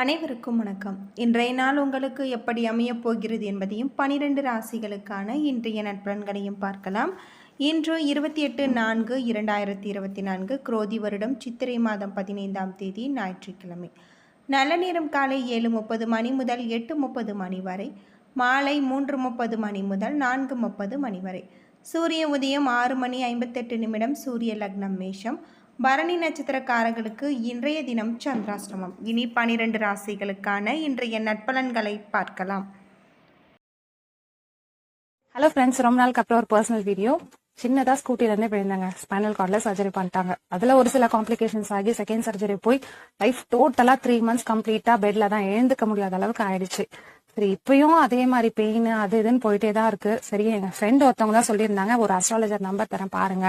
அனைவருக்கும் வணக்கம். இன்றைய நாள் உங்களுக்கு எப்படி அமையப் போகிறது என்பதையும் பனிரெண்டு ராசிகளுக்கான இன்றைய நட்பன்களையும் பார்க்கலாம். இன்று இருபத்தி எட்டு நான்கு இரண்டாயிரத்தி இருபத்தி நான்கு குரோதி வருடம் சித்திரை மாதம் பதினைந்தாம் தேதி ஞாயிற்றுக்கிழமை. நல்ல நேரம் காலை ஏழு முப்பது மணி முதல் எட்டு முப்பது மணி வரை மாலை மூன்று முப்பது மணி முதல் நான்கு முப்பது மணி வரை. சூரிய உதயம் ஆறு மணி ஐம்பத்தெட்டு நிமிடம் சூரிய லக்னம் மேஷம். பரணி நட்சத்திரக்காரர்களுக்கு இன்றைய தினம் சந்திராஷ்டமம். இனி பனிரெண்டு ராசிகளுக்கான இன்றைய நட்பலன்களை பார்க்கலாம். ஹலோ ஃப்ரெண்ட்ஸ் ரொம்ப நாளுக்கு அப்புறம் ஒரு பர்சனல் வீடியோ சின்னதாக ஸ்கூட்டில போயிருந்தாங்க ஸ்பைனல் கார்டில் சர்ஜரி பண்ணிட்டாங்க. அதில் ஒரு சில காம்ப்ளிகேஷன்ஸ் ஆகி செகண்ட் சர்ஜரி போய் லைஃப் டோட்டலாக த்ரீ மந்த்ஸ் கம்ப்ளீட்டாக பெட்டில் தான் எழுந்துக்க முடியாத அளவுக்கு ஆயிடுச்சு. சரி இப்பயும் அதே மாதிரி பெயின் அது இதுன்னு போயிட்டே தான் இருக்கு. சரி எங்க ஃப்ரெண்ட் ஒருத்தவங்க தான் சொல்லியிருந்தாங்க. ஒரு அஸ்ட்ராலஜர் நம்பர் தரேன் பாருங்க.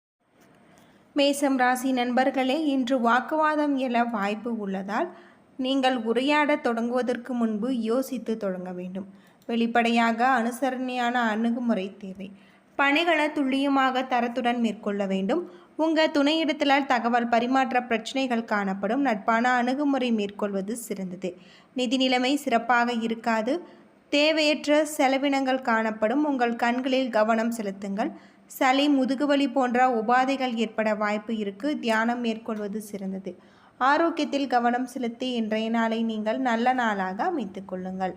மேசம் ராசி நண்பர்களே இன்று வாக்குவாதம் எழ வாய்ப்பு உள்ளதால் நீங்கள் உரையாடத் தொடங்குவதற்கு முன்பு யோசித்து தொடங்க வேண்டும். வெளிப்படையாக அனுசரணையான அணுகுமுறை தேவை. பணிகளை துல்லியமாக தரத்துடன் மேற்கொள்ள வேண்டும். உங்கள் துணையிடத்தில் தகவல் பரிமாற்ற பிரச்சனைகள் காணப்படும். நட்பான அணுகுமுறை மேற்கொள்வது சிறந்தது. நிதி நிலைமை சிறப்பாக இருக்காது. தேவையற்ற செலவினங்கள் காணப்படும். உங்கள் கண்களில் கவனம் செலுத்துங்கள். சளி முதுகுவலி போன்ற உபாதைகள் ஏற்பட வாய்ப்பு இருக்கு. தியானம் மேற்கொள்வது சிறந்தது. ஆரோக்கியத்தில் கவனம் செலுத்தி இன்றைய நாளை நீங்கள் நல்ல நாளாக அமைத்து கொள்ளுங்கள்.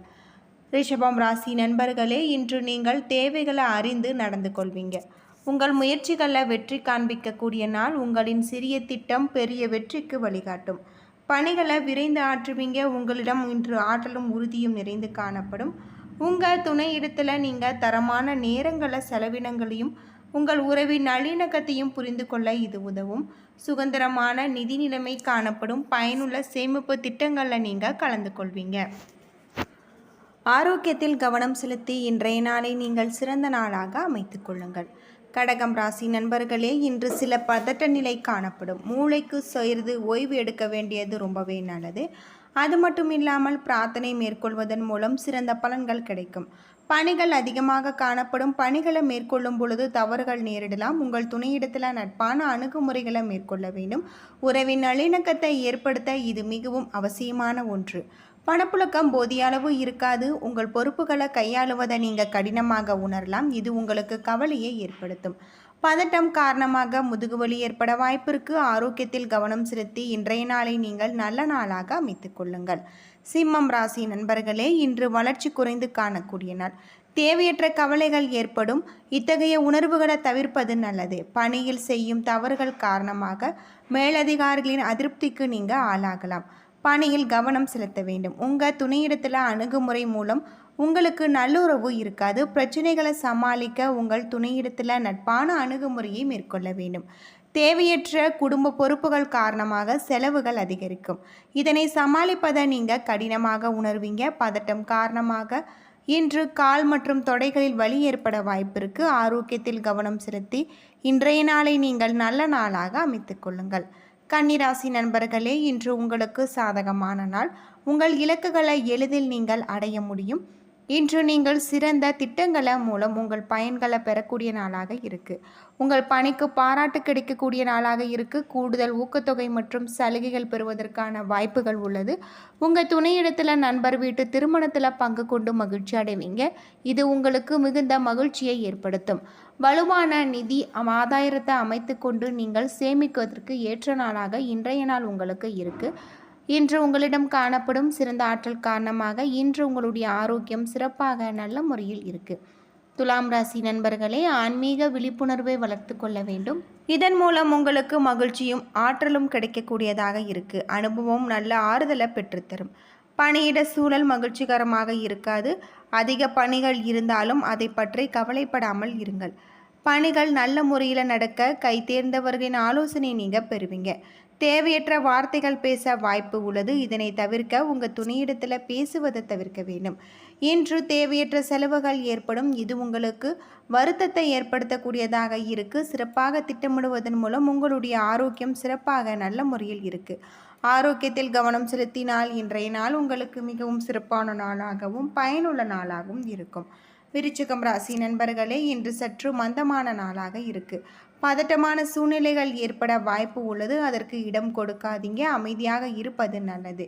ரிஷபம் ராசி நண்பர்களே இன்று நீங்கள் தேவைகளை அறிந்து நடந்து கொள்வீங்க. உங்கள் முயற்சிகளில் வெற்றி காண்பிக்கக்கூடிய நாள் உங்களின் சிறிய திட்டம் பெரிய வெற்றிக்கு வழிகாட்டும். பணிகளை விரைந்து ஆற்றுவீங்க. உங்களிடம் இன்று ஆற்றலும் உறுதியும் நிறைந்து காணப்படும். உங்கள் துணை இடத்துல நீங்கள் தரமான நேரங்களை செலவினங்களையும் உங்கள் உறவின் நல்லிணக்கத்தையும் புரிந்து கொள்ள இது உதவும். சுதந்திரமான நிதி நிலைமை காணப்படும் பயனுள்ள சேமிப்பு திட்டங்களில் நீங்கள் கலந்து கொள்வீங்க. ஆரோக்கியத்தில் கவனம் செலுத்தி இன்றைய நாளை நீங்கள் சிறந்த நாளாக அமைத்துக் கொள்ளுங்கள். கடகம் ராசி நண்பர்களே இன்று சில பதட்ட நிலை காணப்படும். மூளைக்கு சேர்ந்து ஓய்வு எடுக்க வேண்டியது ரொம்பவே நல்லது. அது மட்டும் இல்லாமல் பிரார்த்தனை மேற்கொள்வதன் மூலம் சிறந்த பலன்கள் கிடைக்கும். பணிகள் அதிகமாக காணப்படும் பணிகளை மேற்கொள்ளும் பொழுது தவறுகள் நேரிடலாம். உங்கள் துணையிடத்தில் நட்பான அணுகுமுறைகளை மேற்கொள்ள வேண்டும். உறவின் நல்லிணக்கத்தை ஏற்படுத்த இது மிகவும் அவசியமான ஒன்று. பணப்புழக்கம் போதிய அளவு இருக்காது. உங்கள் பொறுப்புகளை கையாளுவதை நீங்கள் கடினமாக உணரலாம். இது உங்களுக்கு கவலையை ஏற்படுத்தும். பதட்டம் காரணமாக முதுகுவலி ஏற்பட வாய்ப்பிற்கு ஆரோக்கியத்தில் கவனம் செலுத்தி இன்றைய நாளை நீங்கள் நல்ல நாளாக அமைத்துக் கொள்ளுங்கள். சிம்மம் ராசி நண்பர்களே இன்று வளர்ச்சி குறைந்து காணக்கூடிய நாள். தேவையற்ற கவலைகள் ஏற்படும். இத்தகைய உணர்வுகளை தவிர்ப்பது நல்லது. பணியில் செய்யும் தவறுகள் காரணமாக மேலதிகாரிகளின் அதிருப்திக்கு நீங்கள் ஆளாகலாம். பணியில் கவனம் செலுத்த வேண்டும். உங்கள் துணையிடத்தில் அணுகுமுறை மூலம் உங்களுக்கு நல்லுறவு இருக்காது. பிரச்சனைகளை சமாளிக்க உங்கள் துணையிடத்தில் நட்பான அணுகுமுறையை மேற்கொள்ள வேண்டும். தேவையற்ற குடும்ப பொறுப்புகள் காரணமாக செலவுகள் அதிகரிக்கும். இதனை சமாளிப்பதை நீங்கள் கடினமாக உணர்வீங்க. பதட்டம் காரணமாக இன்று கால் மற்றும் தொடைகளில் வலி ஏற்பட வாய்ப்பிருக்கு ஆரோக்கியத்தில் கவனம் செலுத்தி இன்றைய நாளை நீங்கள் நல்ல நாளாக அமைத்து கொள்ளுங்கள். கன்னிராசி நண்பர்களே இன்று உங்களுக்கு சாதகமான நாள். உங்கள் இலக்குகளை எளிதில் நீங்கள் அடைய முடியும். இன்று நீங்கள் சிறந்த திட்டங்களை மூலம் உங்கள் பயன்களை பெறக்கூடிய நாளாக இருக்குது உங்கள் பணிக்கு பாராட்டு கிடைக்கக்கூடிய நாளாக இருக்குது கூடுதல் ஊக்கத்தொகை மற்றும் சலுகைகள் பெறுவதற்கான வாய்ப்புகள் உள்ளது. உங்கள் துணையிடத்தில் நண்பர் வீட்டு திருமணத்தில் பங்கு கொண்டு மகிழ்ச்சி அடைவீங்க. இது உங்களுக்கு மிகுந்த மகிழ்ச்சியை ஏற்படுத்தும். வலுவான நிதி ஆதாயத்தை அமைத்து கொண்டு நீங்கள் சேமிப்பதற்கு ஏற்ற நாளாக இன்றைய நாள் உங்களுக்கு இருக்குது இன்று உங்களிடம் காணப்படும் சிறந்த ஆற்றல் காரணமாக இன்று உங்களுடைய ஆரோக்கியம் சிறப்பாக நல்ல முறையில் இருக்கு. துலாம் ராசி நண்பர்களே ஆன்மீக விழிப்புணர்வை வளர்த்து கொள்ள வேண்டும். இதன் மூலம் உங்களுக்கு மகிழ்ச்சியும் ஆற்றலும் கிடைக்கக்கூடியதாக இருக்கு. அனுபவம் நல்ல ஆறுதலை பெற்றுத்தரும். பணியிட சூழல் மகிழ்ச்சிகரமாக இருக்காது. அதிக பணிகள் இருந்தாலும் அதை பற்றி கவலைப்படாமல் இருங்கள். பணிகள் நல்ல முறையில் நடக்க கைத்தேர்ந்தவர்களின் ஆலோசனை நீங்கள் பெறுவீங்க. தேவையற்ற வார்த்தைகள் பேச வாய்ப்பு உள்ளது. இதனை தவிர்க்க உங்கள் துணையிடத்தில் பேசுவதை தவிர்க்க வேண்டும். இன்று தேவையற்ற செலவுகள் ஏற்படும். இது உங்களுக்கு வருத்தத்தை ஏற்படுத்தக்கூடியதாக இருக்குது சிறப்பாக திட்டமிடுவதன் மூலம் உங்களுடைய ஆரோக்கியம் சிறப்பாக நல்ல முறையில் இருக்குது ஆரோக்கியத்தில் கவனம் செலுத்தினால் இன்றைய நாள் உங்களுக்கு மிகவும் சிறப்பான நாளாகவும் பயனுள்ள நாளாகவும் இருக்கும். விருச்சிகம் ராசி நண்பர்களே இன்று சற்று மந்தமான நாளாக இருக்குது பதட்டமான சூழ்நிலைகள் ஏற்பட வாய்ப்பு உள்ளது. அதற்கு இடம் கொடுக்காதீங்க. அமைதியாக இருப்பது நல்லது.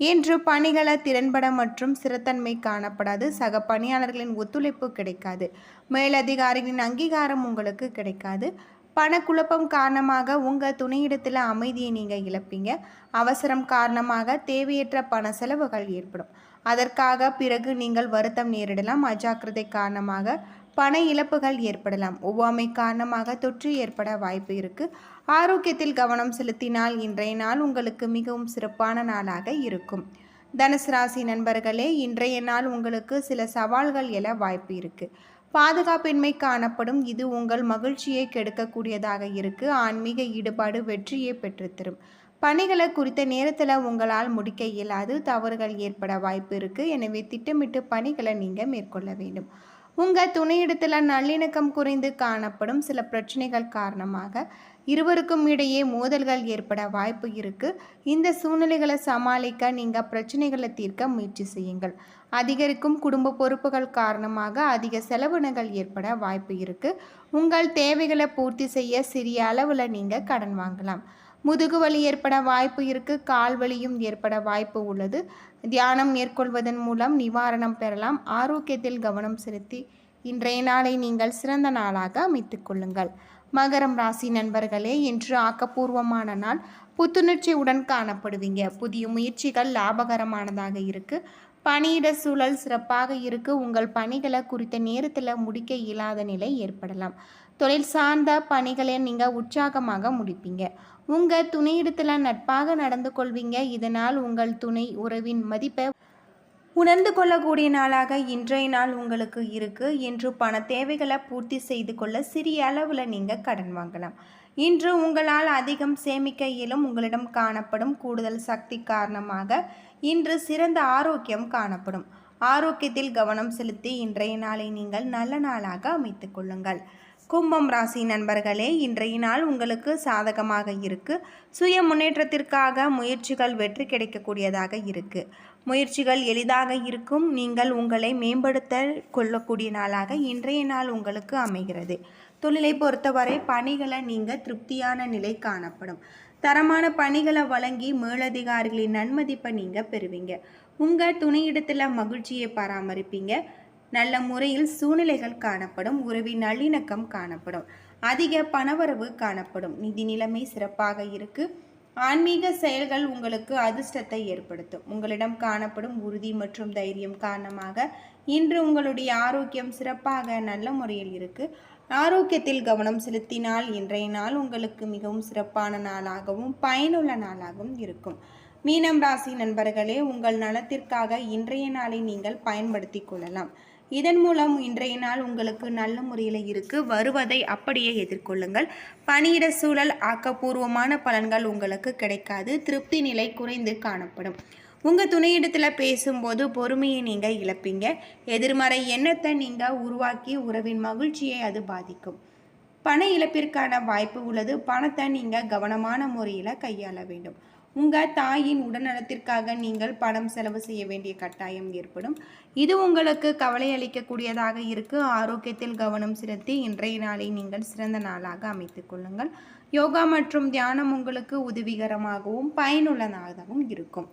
இன்று பணிகளை திறன்பட மற்றும் சிறத்தன்மை காணப்படாது. சக பணியாளர்களின் ஒத்துழைப்பு கிடைக்காது. மேலதிகாரிகளின் அங்கீகாரம் உங்களுக்கு கிடைக்காது. பணக்குழப்பம் காரணமாக உங்கள் துணையிடத்தில் அமைதியை நீங்கள் இழப்பீங்க. அவசரம் காரணமாக தேவையற்ற பண செலவுகள் ஏற்படும். அதற்காக பிறகு நீங்கள் வருத்தம் நேரிடலாம். அஜாக்கிரதை காரணமாக பண இழப்புகள் ஏற்படலாம். ஒவ்வாமை காரணமாக தொற்று ஏற்பட வாய்ப்பு இருக்குது ஆரோக்கியத்தில் கவனம் செலுத்தினால் இன்றைய நாள் உங்களுக்கு மிகவும் சிறப்பான நாளாக இருக்கும். தனுசு ராசி நண்பர்களே இன்றைய நாள் உங்களுக்கு சில சவால்கள் எழ வாய்ப்பு இருக்குது பாதுகாப்பின்மை காணப்படும். இது உங்கள் மகிழ்ச்சியை கெடுக்கக்கூடியதாக இருக்கு. ஆன்மீக ஈடுபாடு வெற்றியை பெற்றுத்தரும். பணிகளை குறித்த நேரத்தில் உங்களால் முடிக்க இயலாது. தவறுகள் ஏற்பட வாய்ப்பு இருக்கு. எனவே திட்டமிட்டு பணிகளை நீங்கள் மேற்கொள்ள வேண்டும். உங்கள் துணையிடத்தில் நல்லிணக்கம் குறைந்து காணப்படும் சில பிரச்சனைகள் காரணமாக இருவருக்கும் இடையே மோதல்கள் ஏற்பட வாய்ப்பு இருக்குது இந்த சூழ்நிலைகளை சமாளிக்க நீங்கள் பிரச்சனைகளை தீர்க்க முயற்சி செய்யுங்கள். அதிகரிக்கும் குடும்ப பொறுப்புகள் காரணமாக அதிக செலவினங்கள் ஏற்பட வாய்ப்பு இருக்குது உங்கள் தேவைகளை பூர்த்தி செய்ய சிறிய அளவில் நீங்கள் கடன் வாங்கலாம். முதுகு வலி ஏற்பட வாய்ப்பு இருக்கு கால் வலியும் ஏற்பட வாய்ப்பு உள்ளது. தியானம் மேற்கொள்வதன் மூலம் நிவாரணம் பெறலாம். ஆரோக்கியத்தில் கவனம் செலுத்தி இன்றைய நாளை நீங்கள் சிறந்த நாளாக அமைத்துக் கொள்ளுங்கள். மகரம் ராசி நண்பர்களே இன்று ஆக்கப்பூர்வமான நாள். புத்துணர்ச்சியுடன் காணப்படுவீங்க. புதிய முயற்சிகள் லாபகரமானதாக இருக்கு. பணியிட சூழல் சிறப்பாக இருக்கு. உங்கள் பணிகளை குறித்த நேரத்தில் முடிக்க இயலாத நிலை ஏற்படலாம். தொழில் சார்ந்த பணிகளை நீங்கள் உற்சாகமாக முடிப்பீங்க. உங்கள் துணையிடத்தில் நட்பாக நடந்து கொள்வீங்க. இதனால் உங்கள் துணை உறவின் மதிப்பை உணர்ந்து கொள்ளக்கூடிய நாளாக இன்றைய நாள் உங்களுக்கு இருக்குது என்று பண தேவைகளை பூர்த்தி செய்து கொள்ள சிறிய அளவில் நீங்கள் கடன் வாங்கலாம். இன்று உங்களால் அதிகம் சேமிக்க இயலும் உங்களிடம் காணப்படும் கூடுதல் சக்தி காரணமாக இன்று சிறந்த ஆரோக்கியம் காணப்படும். ஆரோக்கியத்தில் கவனம் செலுத்தி இன்றைய நாளை நீங்கள் நல்ல நாளாக அமைத்து கொள்ளுங்கள். கும்பம் ராசி நண்பர்களே இன்றைய நாள் உங்களுக்கு சாதகமாக இருக்கு. சுய முன்னேற்றத்திற்காக முயற்சிகள் வெற்றி கிடைக்கக்கூடியதாக இருக்கு. முயற்சிகள் எளிதாக இருக்கும். நீங்கள் உங்களை மேம்படுத்த கொள்ளக்கூடிய நாளாக இன்றைய நாள் உங்களுக்கு அமைகிறது. தொழிலை பொறுத்தவரை பணிகளை நீங்கள் திருப்தியான நிலை காணப்படும். தரமான பணிகளை வழங்கி மேலதிகாரிகளின் நன்மதிப்பை நீங்கள் பெறுவீங்க. உங்கள் துணையிடத்தில் மகிழ்ச்சியை பராமரிப்பீங்க. நல்ல முறையில் சூழ்நிலைகள் காணப்படும் உறவின் நல்லிணக்கம் காணப்படும் அதிக பணவரவு காணப்படும். நிதி நிலைமை சிறப்பாக இருக்கு. ஆன்மீக செயல்கள் உங்களுக்கு அதிர்ஷ்டத்தை ஏற்படுத்தும். உங்களிடம் காணப்படும் உறுதி மற்றும் தைரியம் காரணமாக இன்று உங்களுடைய ஆரோக்கியம் சிறப்பாக நல்ல முறையில் இருக்கு. ஆரோக்கியத்தில் கவனம் செலுத்தினால் இன்றைய நாள் உங்களுக்கு மிகவும் சிறப்பான நாளாகவும் பயனுள்ள நாளாகவும் இருக்கும். மீனம் ராசி நண்பர்களே உங்கள் நலத்திற்காக இன்றைய நாளை நீங்கள் பயன்படுத்தி கொள்ளலாம். இதன் மூலம் இன்றைய நாள் உங்களுக்கு நல்ல முறையில் இருக்கு. வருவதை அப்படியே எதிர்கொள்ளுங்கள். பணியிட சூழல் ஆக்கப்பூர்வமான பலன்கள் உங்களுக்கு கிடைக்காது. திருப்தி நிலை குறைந்து காணப்படும். உங்கள் துணையிடத்தில் பேசும்போது பொறுமையை நீங்கள் இழப்பீங்க. எதிர்மறை எண்ணத்தை நீங்கள் உருவாக்கி உறவின் மகிழ்ச்சியை அது பாதிக்கும். பண இழப்பிற்கான வாய்ப்பு உள்ளது. பணத்தை நீங்கள் கவனமான முறையில் கையாள வேண்டும். உங்கள் தாயின் உடல்நலத்திற்காக நீங்கள் பணம் செலவு செய்ய வேண்டிய கட்டாயம் ஏற்படும். இது உங்களுக்கு கவலை அளிக்கக்கூடியதாக இருக்கு. ஆரோக்கியத்தில் கவனம் செலுத்தி இன்றைய நாளை நீங்கள் சிறந்த நாளாக அமைத்துக் கொள்ளுங்கள். யோகா மற்றும் தியானம் உங்களுக்கு உதவிகரமாகவும் பயனுள்ளதாகவும் இருக்கும்.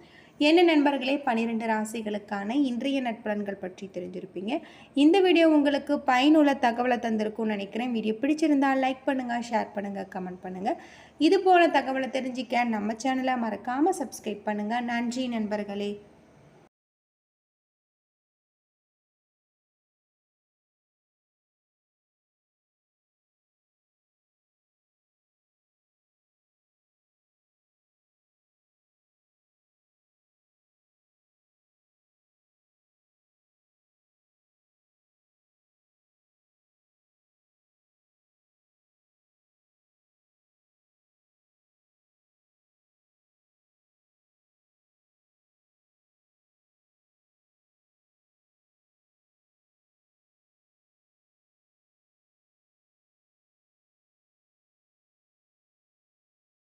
என்ன நண்பர்களே? பன்னிரெண்டு ராசிகளுக்கான இன்றைய நட்பலன்கள் பற்றி தெரிஞ்சிருப்பீங்க. இந்த வீடியோ உங்களுக்கு பயனுள்ள தகவலை தந்திருக்கும்னு நினைக்கிறேன். வீடியோ பிடிச்சிருந்தால் லைக் பண்ணுங்கள் ஷேர் பண்ணுங்கள் கமெண்ட் பண்ணுங்கள் இது போல தகவலை தெரிஞ்சிக்க நம்ம சேனலை மறக்காமல் சப்ஸ்கிரைப் பண்ணுங்கள் நன்றி நண்பர்களே.